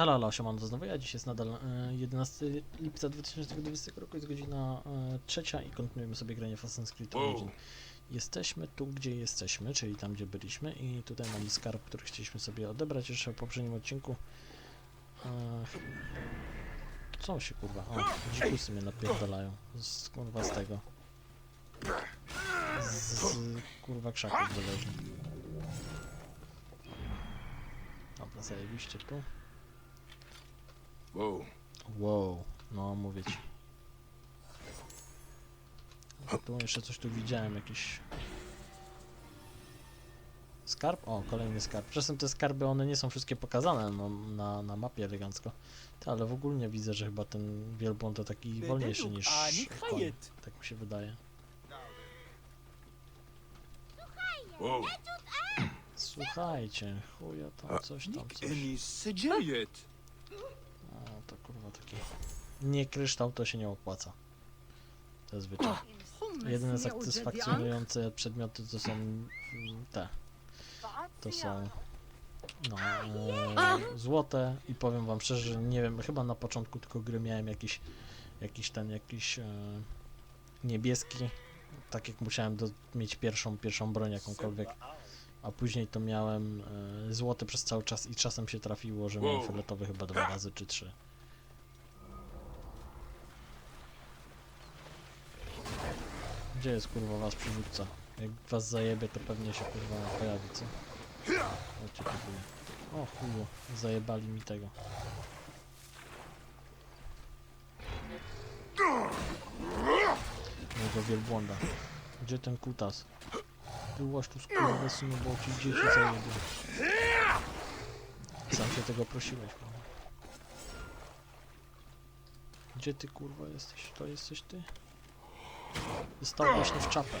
Halo, halo, siemano, to znowu ja. Dziś jest nadal e, 11 lipca 2020 roku, jest godzina e, trzecia i kontynuujemy sobie granie w Assassin's Creed Wow. Origin. Jesteśmy tu, gdzie jesteśmy, czyli tam, gdzie byliśmy i tutaj mamy skarb, który chcieliśmy sobie odebrać jeszcze w poprzednim odcinku. E, co się kurwa? O, dzikusy mnie napierdalają. Z kurwa z tego. Z, z kurwa krzaków zależni. Dobra, zajebiście tu. Whoa. Wow, no mówię ci. Tu jeszcze coś tu widziałem, jakiś... Skarb? O, kolejny skarb. Czasem te skarby, one nie są wszystkie pokazane no, na, na mapie elegancko. Ty, ale w ogóle widzę, że chyba ten wielbłąd to taki wolniejszy niż koń. Tak mi się wydaje. Whoa. Słuchajcie, chuja tam coś tam coś. Takie... Nie kryształ to się nie opłaca. To jest zwyczaj. Jedyne satysfakcjonujące przedmioty to są mm, te. To są no, e, złote i powiem wam szczerze, że nie wiem, chyba na początku tylko gry miałem jakiś jakiś ten jakiś e, niebieski, tak jak musiałem do, mieć pierwszą pierwszą broń jakąkolwiek, a później to miałem e, złoty przez cały czas i czasem się trafiło, że miałem fioletowy chyba dwa razy czy trzy. Gdzie jest kurwa was przywódca? Jak was zajebie, to pewnie się kurwa pojawi, co? Chodźcie. O zajebali mi tego. Mojego wielbłąda. Gdzie ten kutas? Byłaś tu skurwysynu, bo ci dzieci zajebie. Sam się tego prosiłeś, kurwa. Gdzie ty kurwa jesteś? To jesteś ty? Został właśnie w czapę.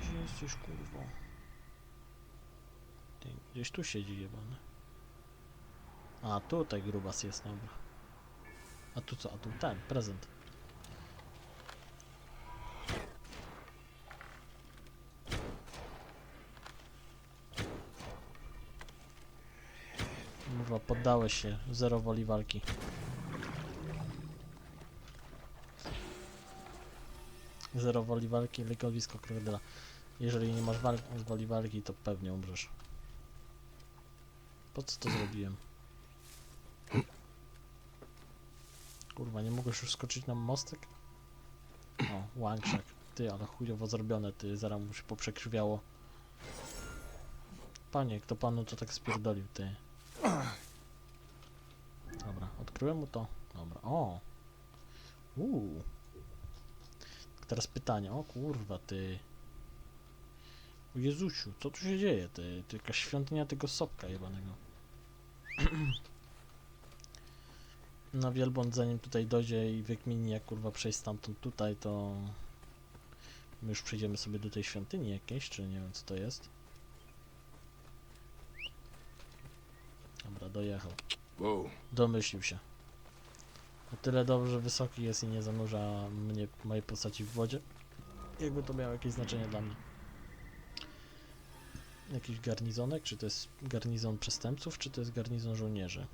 Gdzie jesteś kurwo? Ty, gdzieś tu siedzi jebany. A tutaj grubas jest, dobra. A tu co? A tu ten, prezent. Kurwa, poddałeś się. Zero woli walki. Zero woli walki, legowisko krokodyla. Jeżeli nie masz woli walki, to pewnie umrzesz. Po co to zrobiłem? Kurwa, nie mogłeś już skoczyć na mostek? O, łangszak. Ty, ale chujowo zrobione, ty, zaraz mu się poprzekrwiało. Panie, kto panu to tak spierdolił, ty? Dobra, odkryłem mu to. Dobra, o! Uuu. Teraz pytanie, o kurwa, ty. O Jezusiu, co tu się dzieje, ty? To jakaś świątynia tego sopka jebanego. No wielbłąd zanim tutaj dojdzie i wykmini jak kurwa przejść stamtąd tutaj, to my już przejdziemy sobie do tej świątyni jakiejś, czy nie wiem co to jest. Dobra, dojechał. Domyślił się. O tyle dobrze wysoki jest i nie zanurza mnie, mojej postaci w wodzie. Jakby to miało jakieś znaczenie dla mnie. Jakiś garnizonek? Czy to jest garnizon przestępców, czy to jest garnizon żołnierzy?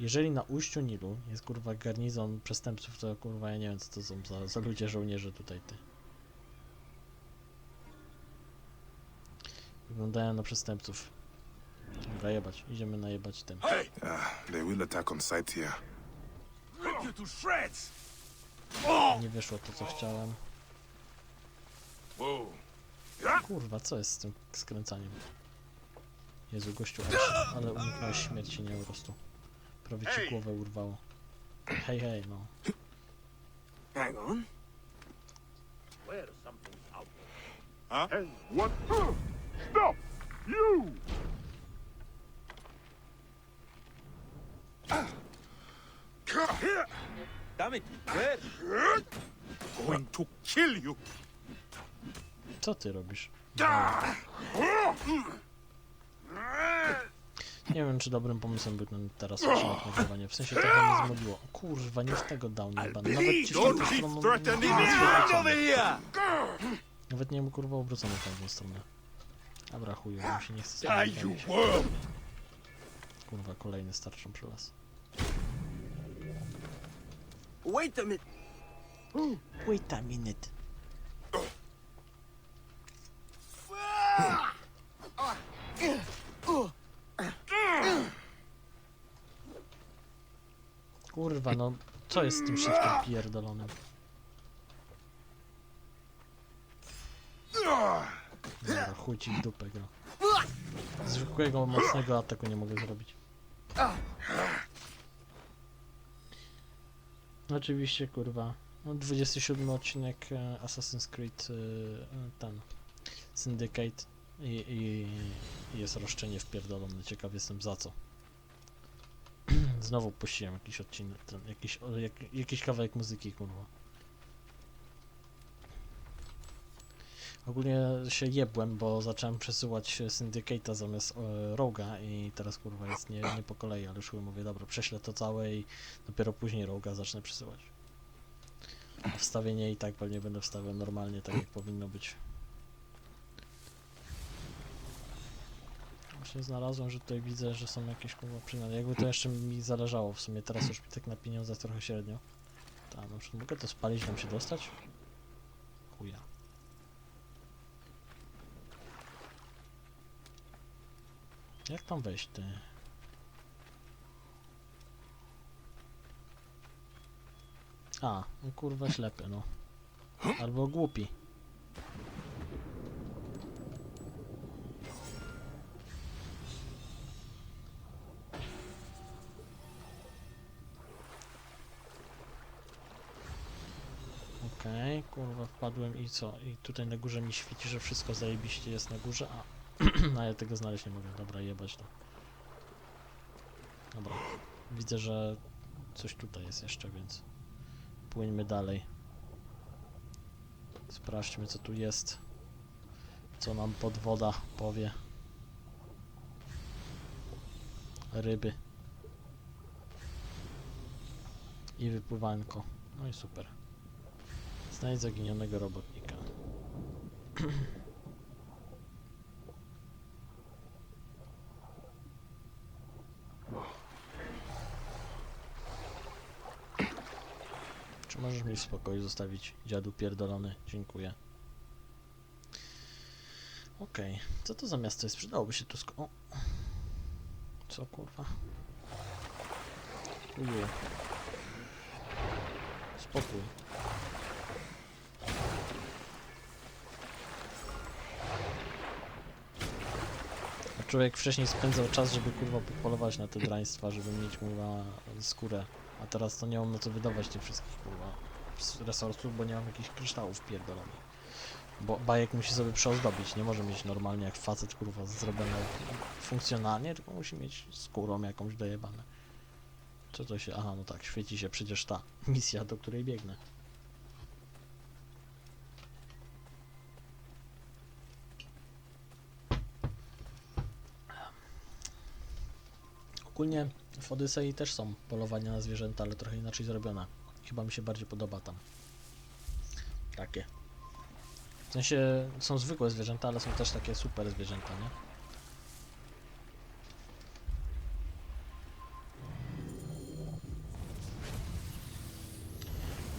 Jeżeli na ujściu Nilu jest kurwa garnizon przestępców, to kurwa ja nie wiem co to są za, za ludzie żołnierze tutaj ty. Wyglądają na przestępców. Dobra, jebać. Idziemy najebać tym. Ah, they will attack on sight here. Nie wyszło to co chciałem. Kurwa, co jest z tym skręcaniem? Jezu, gościu, ale, uniknąłeś śmierci, nie po prostu. Prawie ci głowę urwało. Hej, hej, no. Hang on. What? Stop! You! Damn it. Where? Going to kill you! Co ty robisz? Nie wiem, czy dobrym pomysłem był ten teraz odcinek nagrywania. W sensie trochę mnie zmodliło. O kurwa, nie w tego dał nie ban. Nawet ci tą nie here. Nawet nie mu kurwa obrócony w tamtą stronę. Dobra, chuju, mi się nie chce worm! Kurwa, kolejny starczą przylas. Wait a minute. Wait a minute. Kurwa, no co jest z tym shiftem pierdolonym? Dobra, chuj ci w dupę gra. Zwykłego, mocnego ataku nie mogę zrobić. Oczywiście, kurwa. No, 27 odcinek e, Assassin's Creed e, ten Syndicate i, i, jest roszczenie wpierdolone. Ciekaw jestem za co. Znowu puściłem jakiś odcinek, ten, jakiś, jak, jakiś kawałek muzyki, kurwa. Ogólnie się jebłem, bo zacząłem przesyłać Syndicate'a zamiast e, Roga i teraz kurwa jest nie, nie po kolei, ale już mówię, dobra, prześlę to całe i dopiero później Roga zacznę przesyłać. A wstawienie i tak pewnie będę wstawiał normalnie, tak jak powinno być. Właśnie znalazłem, że tutaj widzę, że są jakieś kurwa przynajmniej. Jakby to jeszcze mi zależało w sumie, teraz już tak na pieniądze trochę średnio. Tak, na przykład mogę to spalić, tam się dostać? Chuja. Jak tam wejść, ty? A, no kurwa ślepy, no. Albo głupi. Okej, kurwa wpadłem i co? I tutaj na górze mi świeci, że wszystko zajebiście jest na górze, a no ja tego znaleźć nie mogę. Dobra, jebać to. Dobra. Widzę, że coś tutaj jest jeszcze, więc płyńmy dalej. Sprawdźmy, co tu jest. Co nam podwoda powie. Ryby. I wypływanko. No i super. Znajdź zaginionego robotnika. możesz mi w spokoju zostawić, dziadu pierdolony? Dziękuję. Okej, co to za miasto jest? Przydałoby się tu sko... O. Co kurwa? Uju. Spokój. A człowiek wcześniej spędzał czas, żeby kurwa polować na te draństwa, żeby mieć kurwa skórę. A teraz to nie mam na co wydawać tych wszystkich kurwa s- resursów, bo nie mam jakichś kryształów pierdolonych. Bo bajek musi sobie przeozdobić, nie może mieć normalnie jak facet kurwa zrobione funkcjonalnie, tylko musi mieć skórą jakąś dojebane. Co to się... Aha, no tak, świeci się przecież ta misja, do której biegnę. Ogólnie w Odysei też są polowania na zwierzęta, ale trochę inaczej zrobione. Chyba mi się bardziej podoba tam. Takie. W sensie są zwykłe zwierzęta, ale są też takie super zwierzęta, nie?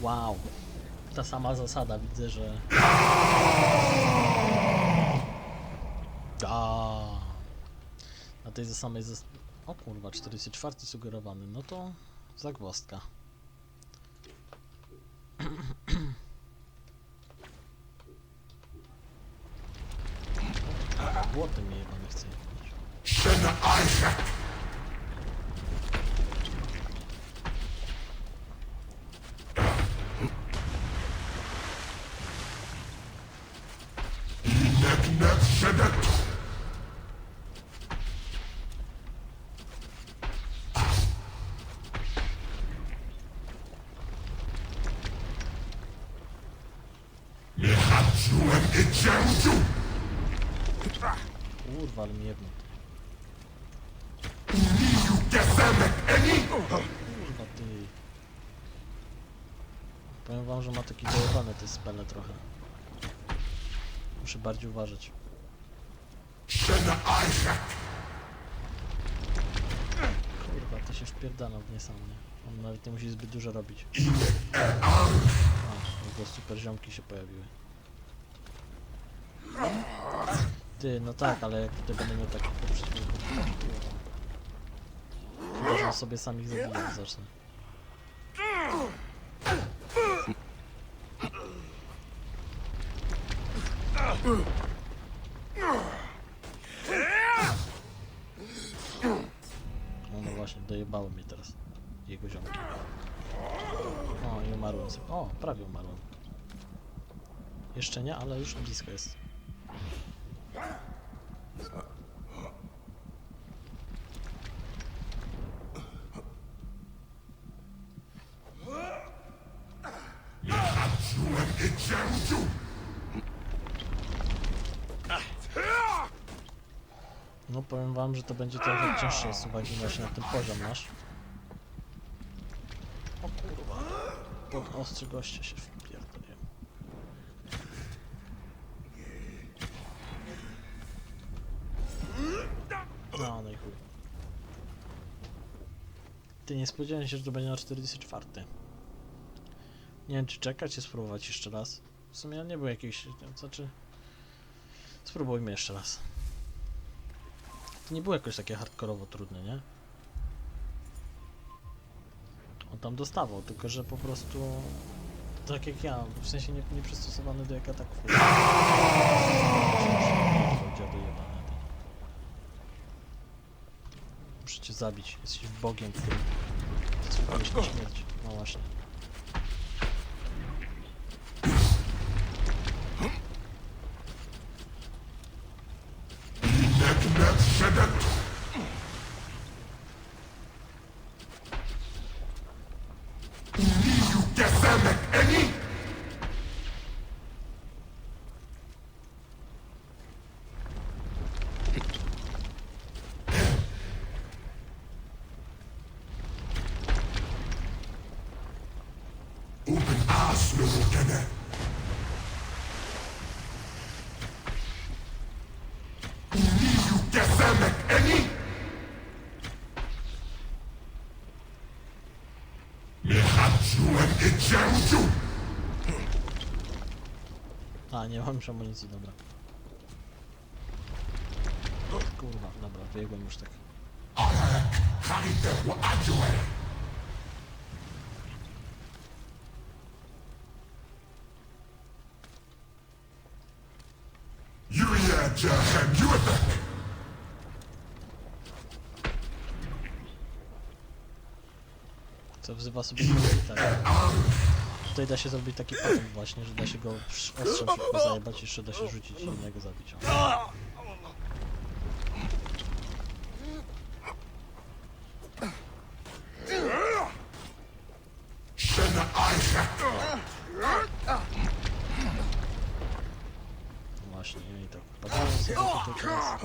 Wow. Ta sama zasada, widzę, że... Da. Na tej samej zas... O kurwa, 44 sugerowany, no to zagwozdka. Błotem mnie jebany chce jebać. Kurwa, ale mnie jebną. Kurwa ty. Powiem wam, że ma takie dojebane te spele trochę. Muszę bardziej uważać. Kurwa, to się wpierdala w nie sam, nie? On nawet nie musi zbyt dużo robić. A, super ziomki się pojawiły. Ty, no tak, ale jak tutaj będę miał takich kurwa. Chyba, że sobie sam ich zabijać zacznę. No, no właśnie, dojebały mnie teraz jego ziomki. O, i umarłem sobie. O, prawie umarłem. Jeszcze nie, ale już blisko jest. No powiem wam, że to będzie trochę cięższe z uwagi właśnie na ten poziom nasz. O kurwa. Pod ostrzy goście się wpierdoliłem. No, no i chuj. Ty nie spodziewałem się, że to będzie na 44. Nie wiem, czy czekać, czy spróbować jeszcze raz. W sumie nie było jakiejś... Znaczy... Spróbujmy jeszcze raz. To nie było jakoś takie hardkorowo trudne, nie? On tam dostawał, tylko że po prostu... Tak jak ja, w sensie nie, nie przystosowany do jak ataków. Muszę cię zabić, jesteś bogiem, który zasługujesz na śmierć. No właśnie. A, nie mam już amunicji, dobra. Kurwa, dobra, biegłem już tak. Co wzywa sobie tak. Tutaj da się zrobić taki patent właśnie, że da się go ostrzem szybko zajebać, jeszcze da się rzucić i innego zabić. Właśnie, i tak. Sobie tutaj teraz.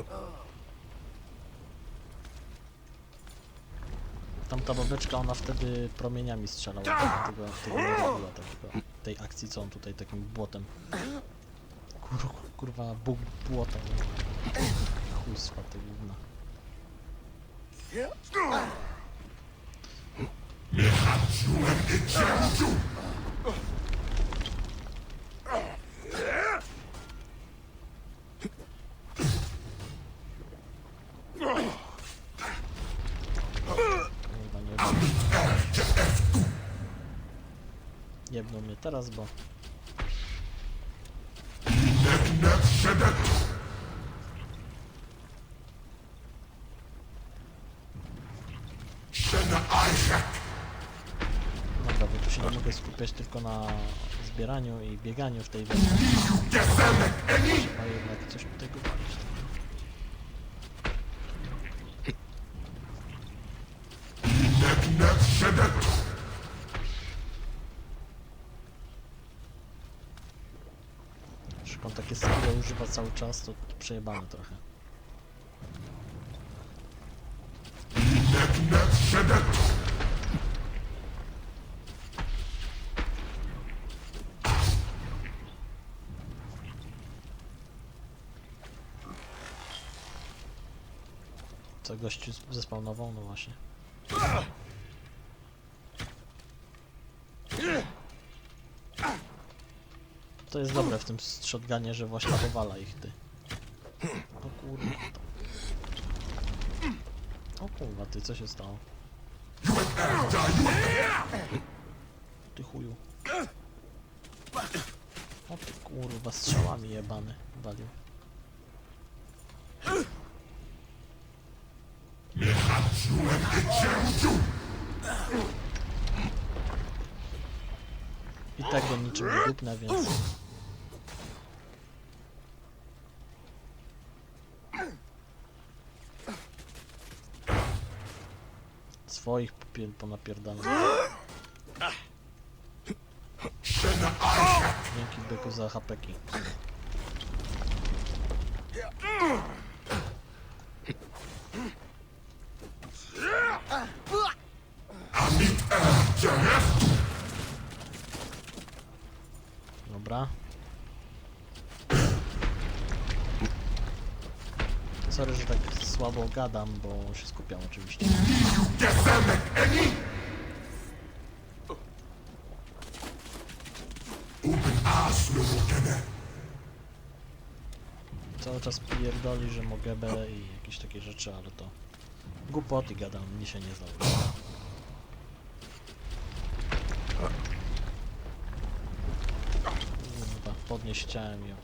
Tamta babeczka, ona wtedy promieniami strzelała, dlatego tego nie robiła takiego, tej akcji, co on tutaj takim błotem. Kur, kurwa, bóg błota. Chuj z tego gówna. Kurwa, nie jebną. Jebną mnie teraz, bo... Dobra, bo tu się nie mogę skupiać tylko na zbieraniu i bieganiu w tej wojnie. Trzeba jednak coś tutaj walić. Jak on takie skille używa cały czas, to przejebane trochę. Co gościu zespawnował? No właśnie. To jest dobre w tym shotgunie, że właśnie powala ich ty. O kurwa. O kurwa, ty co się stało? Ty chuju. O ty kurwa, strzałami jebany walił. I tak go niczym nie więc... Swoich popier- ponapierdalam. Dzięki byku za hapeki. Dobra. Sorry, że tak słabo gadam, bo się skupiam oczywiście. Cały czas pierdoli, że mogę B i jakieś takie rzeczy, ale to głupoty gadam, mnie się nie zdało. Podnieść chciałem ją.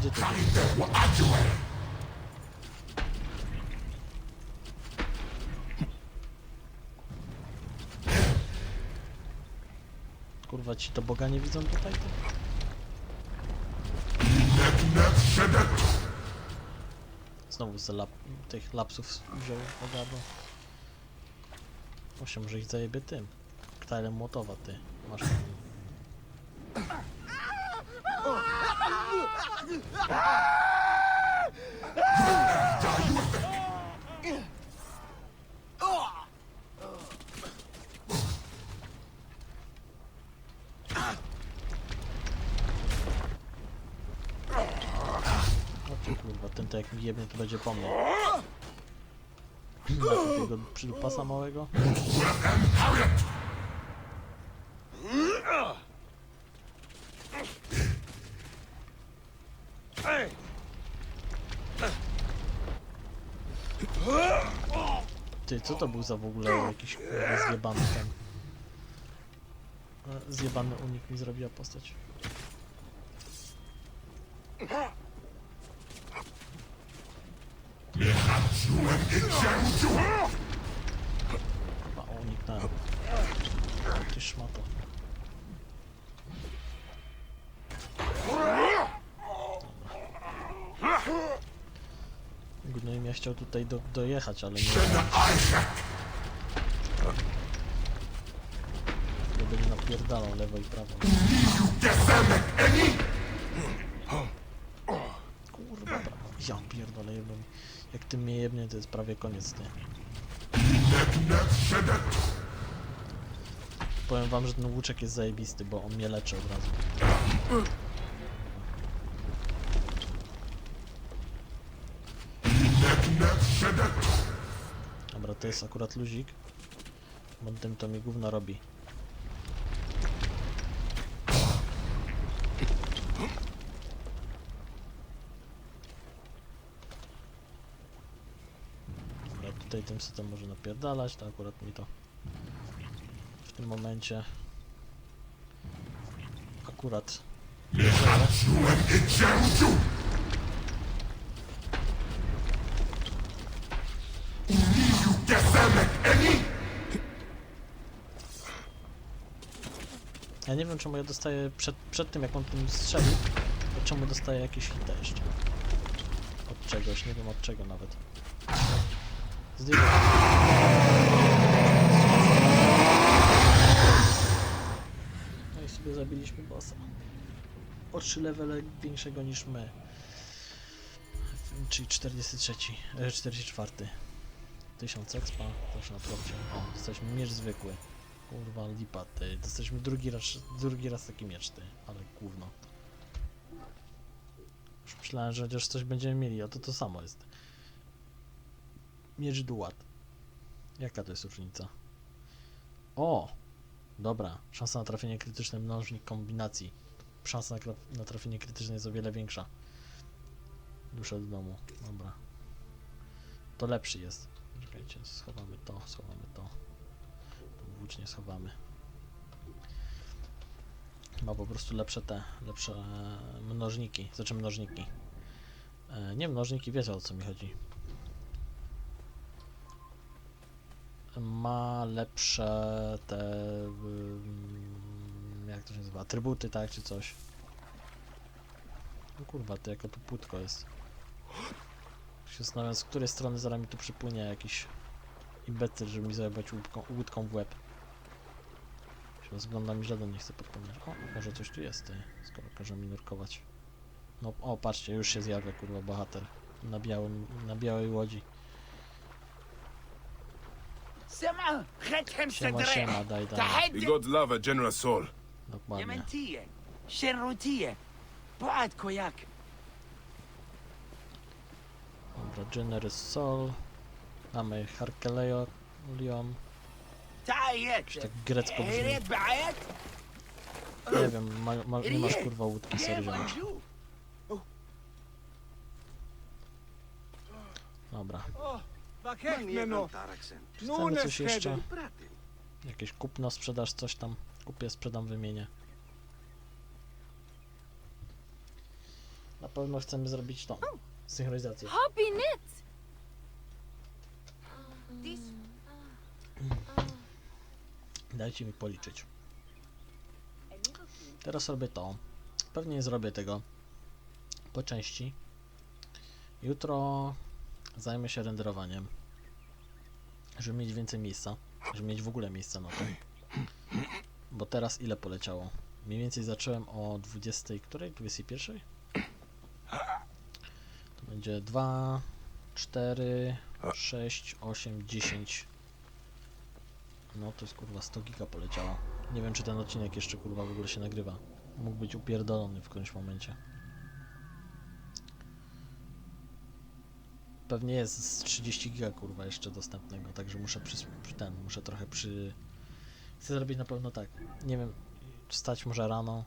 Gdzie ty jesteś? Kurwa, ci to Boga nie widzą tutaj? Ty? Znowu z lap tych lapsów wziął ogarnął. Może może ich zajebie tym. Ktajlem Młotowa, ty. Masz O ty kurwa, ten to jak mi jebnie to będzie po mnie. Na takiego przydupasa małego. Ty, co to za w ogóle jakiś kurwa zjebany ten... E, Zjebany unik mi zrobiła postać. Chyba uniknąłem. Ty szmato. Gnojm ja chciał tutaj do, dojechać, ale. Nie będzie napierdalał lewo i prawo. Kurwa, prawo. Ja pierdolę jebem. Jak ty mnie jebnie, to jest prawie koniec ty. Powiem wam, że ten łuczek jest zajebisty, bo on mnie leczy od razu. Dobra, to jest akurat luzik. Bo tym to mi gówno robi. Dobra, tutaj tym system może napierdalać, to akurat mi to w tym momencie akurat Ja nie wiem czemu ja dostaję przed, przed tym jak on tym strzelił, czemu dostaję jakieś hita jeszcze. Od czegoś, nie wiem od czego nawet. Zdjęcie. No i sobie zabiliśmy bossa. O 3 levele większego niż my. Czyli 43, e, 44. 1000 expa, proszę naprawdę. O, jesteśmy miecz zwykły. Kurwa, lipa, ty. Dostaliśmy drugi raz, drugi raz taki miecz, ty. Ale gówno. Już myślałem, że chociaż coś będziemy mieli, a to to samo jest. Miecz duat. Jaka to jest różnica? O! Dobra, szansa na trafienie krytyczne mnożnik kombinacji. Szansa na, trafienie krytyczne jest o wiele większa. Duszę do domu, dobra. To lepszy jest. Czekajcie, schowamy to, schowamy to. Tu włócznie schowamy. Ma po prostu lepsze te, lepsze e, mnożniki, znaczy mnożniki. E, nie mnożniki, wiecie o co mi chodzi. Ma lepsze te, ym, jak to się nazywa, atrybuty, tak, czy coś. No kurwa, to jako tu płytko jest. Się zastanawiam, z której strony zaraz mi tu przypłynie jakiś imbecyl, żeby mi zajebać łódką, łódką w łeb. Się rozglądam i żaden nie chce podpomnieć. O, może coś tu jest, ty, skoro każe mi nurkować. No, o, patrzcie, już się zjawia, kurwa, bohater. Na białym, na białej łodzi. Sema, chęć Siema, siema, daj, daj. Bigod lava, General Sol. Dokładnie. Jementije, Sherrutije, Boat Kojak. Dobra, Jenner Sol. Mamy Harkeleon. Czy Tak grecko brzmi. Nie wiem, ma, ma, nie masz kurwa łódki, serio. ziomek. Dobra. Czy chcemy coś jeszcze? Jakieś kupno, sprzedaż, coś tam. Kupię, sprzedam, wymienię. Na pewno chcemy zrobić tą synchronizację. Hobby knit. This Dajcie mi policzyć. Teraz robię to. Pewnie nie zrobię tego po części. Jutro zajmę się renderowaniem, żeby mieć więcej miejsca, żeby mieć w ogóle miejsca na to. Bo teraz ile poleciało? Mniej więcej zacząłem o 20, której? 21? To będzie 2, 4, 6, 8, 10. No to jest kurwa 100 giga poleciało. Nie wiem czy ten odcinek jeszcze kurwa w ogóle się nagrywa. Mógł być upierdolony w którymś momencie. Pewnie jest z 30 giga kurwa jeszcze dostępnego, także muszę przy, ten, muszę trochę przy... Chcę zrobić na pewno tak, nie wiem, wstać może rano.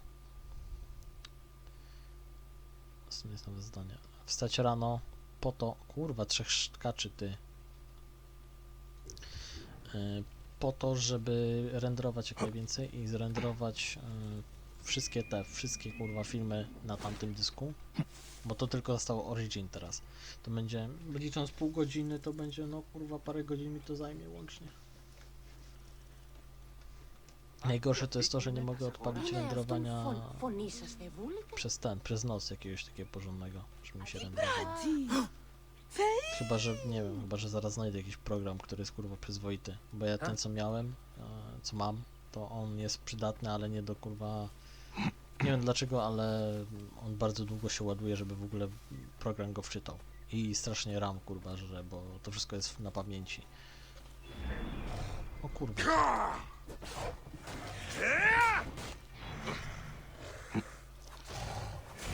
W sumie jest nowe zdanie. Wstać rano po to, kurwa, trzech szkaczy ty. Yy, po to, żeby renderować jak najwięcej i zrenderować y, wszystkie te, wszystkie kurwa filmy na tamtym dysku, bo to tylko zostało Origin teraz. To będzie, licząc pół godziny, to będzie no kurwa parę godzin mi to zajmie łącznie. Najgorsze to jest to, że nie mogę odpalić renderowania przez ten, przez noc jakiegoś takiego porządnego, żeby mi się renderowało. Chyba, że nie wiem, chyba, że zaraz znajdę jakiś program, który jest kurwa przyzwoity. Bo ja ten co miałem, e, co mam, to on jest przydatny, ale nie do kurwa. Nie wiem dlaczego, ale on bardzo długo się ładuje, żeby w ogóle program go wczytał. I strasznie RAM kurwa, że bo to wszystko jest na pamięci. O kurwa.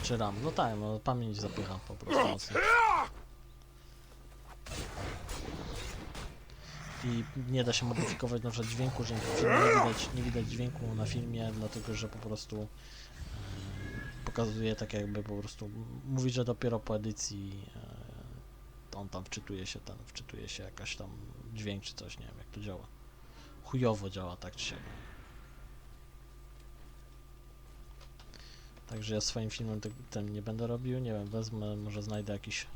Czy RAM? No tak, no pamięć zapycha po prostu mocno. i nie da się modyfikować na przykład dźwięku, że nie widać, nie widać dźwięku na filmie, dlatego że po prostu pokazuje tak jakby po prostu mówi, że dopiero po edycji e, on tam wczytuje się ten, wczytuje się jakaś tam dźwięk czy coś, nie wiem jak to działa. Chujowo działa tak czy siak. Także ja swoim filmem tym nie będę robił, nie wiem, wezmę, może znajdę jakiś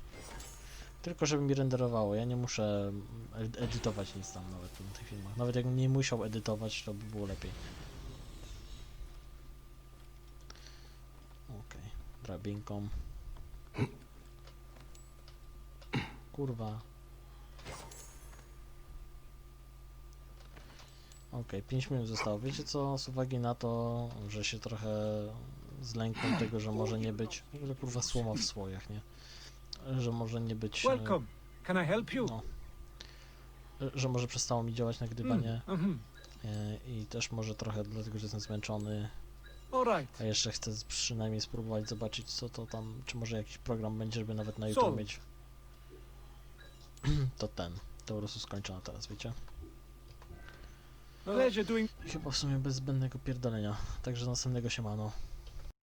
tylko żeby mi renderowało, ja nie muszę ed- edytować nic tam nawet na tych filmach. Nawet jakbym nie musiał edytować, to by było lepiej. Okej, drabinką. Kurwa. Okej, 5 minut zostało. Wiecie co, z uwagi na to, że się trochę zlękłem tego, że może nie być, że kurwa słoma w słojach, nie? Że może nie być... e, Welcome. Can I help you? No. że może przestało mi działać nagrywanie. Mhm. E, I też może trochę dlatego, że jestem zmęczony, A jeszcze chcę przynajmniej spróbować zobaczyć co to tam, czy może jakiś program będzie, żeby nawet na YouTube mieć. to ten, to po prostu skończone teraz, wiecie? Pleasure doing. Chyba w sumie bez zbędnego pierdolenia, także następnego siemano.